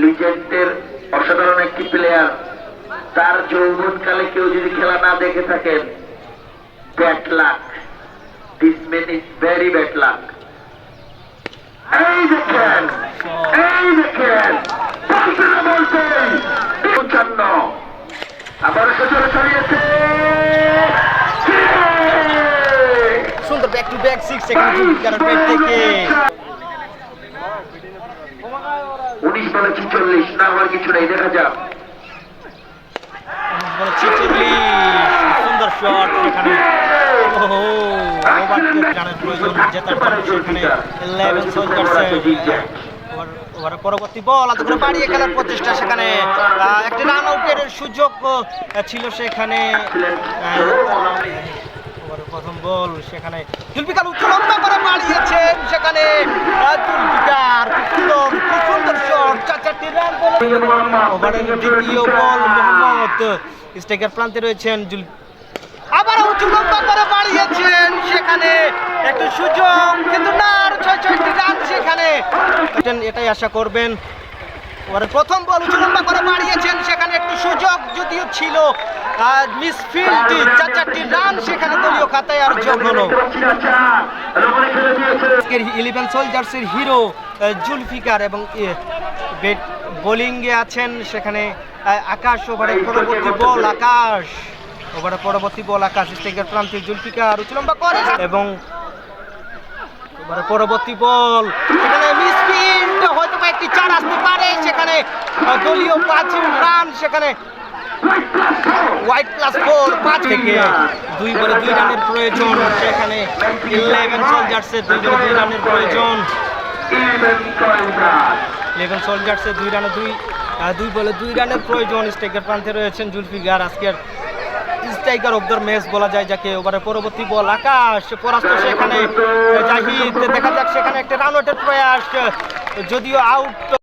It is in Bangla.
লিজেন্ডের অসাধারণ একটি প্লেয়ার তার যৌবনকালে কেউ যদি খেলা না দেখে থাকেন bad luck this man is very bad luck এই দেখেন এই দেখেন বলতে না বলতেই পঞ্চান্ন। আবার সচরে ছড়িয়েছে। সুন্দর back to back six second থেকে উনিশ বলে ছিচল্লিশ না হওয়ার কিছু নেই দেখা যাক। সুন্দর শট পরবর্তী বল বাড়িয়ে খেলার প্রচেষ্টা সেখানে। একটি রান আউটের সুযোগ ছিল সেখানে। প্রথম বল সেখানে। জুলফিকার উচ্চ লম্বা করে বাড়িয়েছেন সেখানে আহ, জুলফিকার খুব সুন্দর খুব সুন্দর শট চার চারটি রান প্রান্তে রয়েছেন আবার উঁচু লম্বা করে বাড়িয়েছেন। সেখানে একটু সুযোগ, কিন্তু না ছয় ছয়টি রান সেখানে। এটাই আশা করবেন। প্রথম বল উঁচু লম্বা করে বাড়িয়েছেন। সেখানে একটু সুযোগ যদিও ছিল। আর মিসফিল্ডটি চার চারটি রান সেখানে দলীয় খাতায় আর যোগ হলো। ইলেভেন সোলজার্সের হিরো জুলফিকার এবং বোলিংয়ে আছেন, সেখানে আকাশ ওভারের পরবর্তী বল আকাশ। ওভারের পরবর্তী বল আকাশ স্ট্রাইকার প্রান্তে জুলফিকার উচ্চলম্বা করে। এবং ওভারের পরবর্তী বল, সেখানে মিসফিল্ড, হয়তো বা একটি চার আসতে পারে। সেখানে দলীয় পাঁচ রান, সেখানে হোয়াইট প্লাস ফোর পাঁচ থেকে দুই বলে দুই রানের প্রয়োজন। সেখানে ইলেভেন সোলজার্সের দুই বলে দুই রানের প্রয়োজন। ইলেভেন সোলজার্সে দুই রানে দুই দুই বলে দুই রানের প্রয়োজন। স্ট্রাইকার প্রান্তে রয়েছেন জুলফিকার আজকের স্ট্রাইকার অফ দ্য ম্যাচ বলা যায়, যাকে ওভারে পরবর্তী বল আকাশ, পরাস্ত সেখানে জাহিদ। দেখা যাক সেখানে একটা রান আউটের প্রয়াস, যদিও আউট